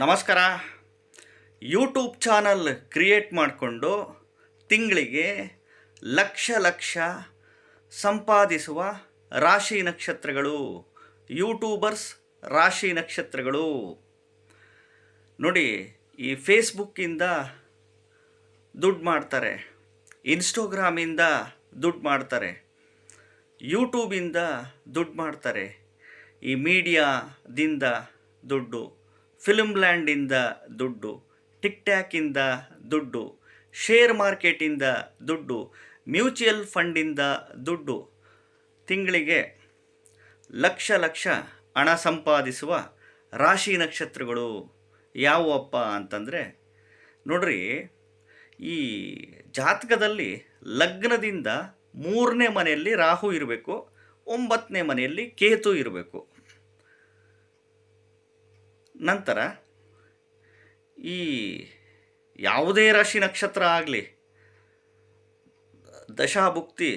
ನಮಸ್ಕಾರ. YouTube channel create ಮಾಡಿಕೊಂಡು ತಿಂಗಳಿಗೆ ಲಕ್ಷ ಲಕ್ಷ ಸಂಪಾದಿಸುವ ರಾಶಿ ನಕ್ಷತ್ರಗಳು ಯೂಟ್ಯೂಬರ್ಸ್ ರಾಶಿ ನಕ್ಷತ್ರಗಳು. ನೋಡಿ, ಈ ಫೇಸ್ಬುಕ್ಕಿಂದ ದುಡ್ಡು ಮಾಡ್ತಾರೆ ಇನ್ಸ್ಟೋಗ್ರಾಮಿಂದ ದುಡ್ಡು ಮಾಡ್ತಾರೆ ಯೂಟ್ಯೂಬಿಂದ ದುಡ್ಡು ಮಾಡ್ತಾರೆ, ಈ ಮೀಡಿಯಾದಿಂದ ದುಡ್ಡು. ಫಿಲ್ಮ್ ಲ್ಯಾಂಡಿಂದ ದುಡ್ಡು ಟಿಕ್ ಟ್ಯಾಕಿಂದ ದುಡ್ಡು, ಶೇರ್ ಮಾರ್ಕೆಟಿಂದ ದುಡ್ಡು ಮ್ಯೂಚುವಲ್ ಫಂಡಿಂದ ದುಡ್ಡು, ತಿಂಗಳಿಗೆ ಲಕ್ಷ ಲಕ್ಷ ಹಣ ಸಂಪಾದಿಸುವ ರಾಶಿ ನಕ್ಷತ್ರಗಳು ಯಾವುವಪ್ಪ ಅಂತಂದರೆ, ನೋಡ್ರಿ ಈ ಜಾತಕದಲ್ಲಿ ಲಗ್ನದಿಂದ ಮೂರನೇ ಮನೆಯಲ್ಲಿ ರಾಹು ಇರಬೇಕು, ಒಂಬತ್ತನೇ ಮನೆಯಲ್ಲಿ ಕೇತು ಇರಬೇಕು. ನಂತರ ಈ ಯಾವುದೇ ರಾಶಿ ನಕ್ಷತ್ರ ಆಗಲಿ, ದಶಾಭುಕ್ತಿ,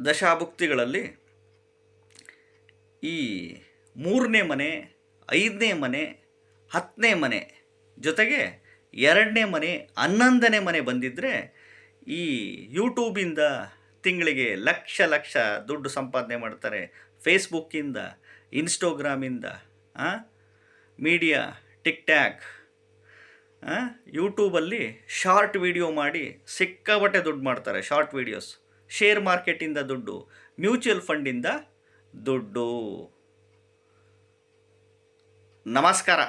ದಶಾಭುಕ್ತಿಗಳಲ್ಲಿ ಈ ಮೂರನೇ ಮನೆ, ಐದನೇ ಮನೆ, ಹತ್ತನೇ ಮನೆ ಜೊತೆಗೆ ಎರಡನೇ ಮನೆ, ಹನ್ನೊಂದನೇ ಮನೆ ಬಂದಿದ್ದರೆ ಈ ಯೂಟ್ಯೂಬಿಂದ ತಿಂಗಳಿಗೆ ಲಕ್ಷ ಲಕ್ಷ ದುಡ್ಡು ಸಂಪಾದನೆ ಮಾಡ್ತಾರೆ. ಫೇಸ್ಬುಕ್ಕಿಂದ ಇನ್ಸ್ಟೋಗ್ರಾಮಿಂದ ಮೀಡಿಯಾ ಟಿಕ್ ಟ್ಯಾಕ್ ಯೂಟ್ಯೂಬಲ್ಲಿ ಶಾರ್ಟ್ ವಿಡಿಯೋ ಮಾಡಿ ಸಿಕ್ಕಾಬಟ್ಟೆ ದುಡ್ಡು ಮಾಡ್ತಾರೆ ಶಾರ್ಟ್ ವಿಡಿಯೋಸ್ ಶೇರ್ ಮಾರ್ಕೆಟಿಂದ ದುಡ್ಡು ಮ್ಯೂಚುವಲ್ ಫಂಡಿಂದ ದುಡ್ಡು. ನಮಸ್ಕಾರ.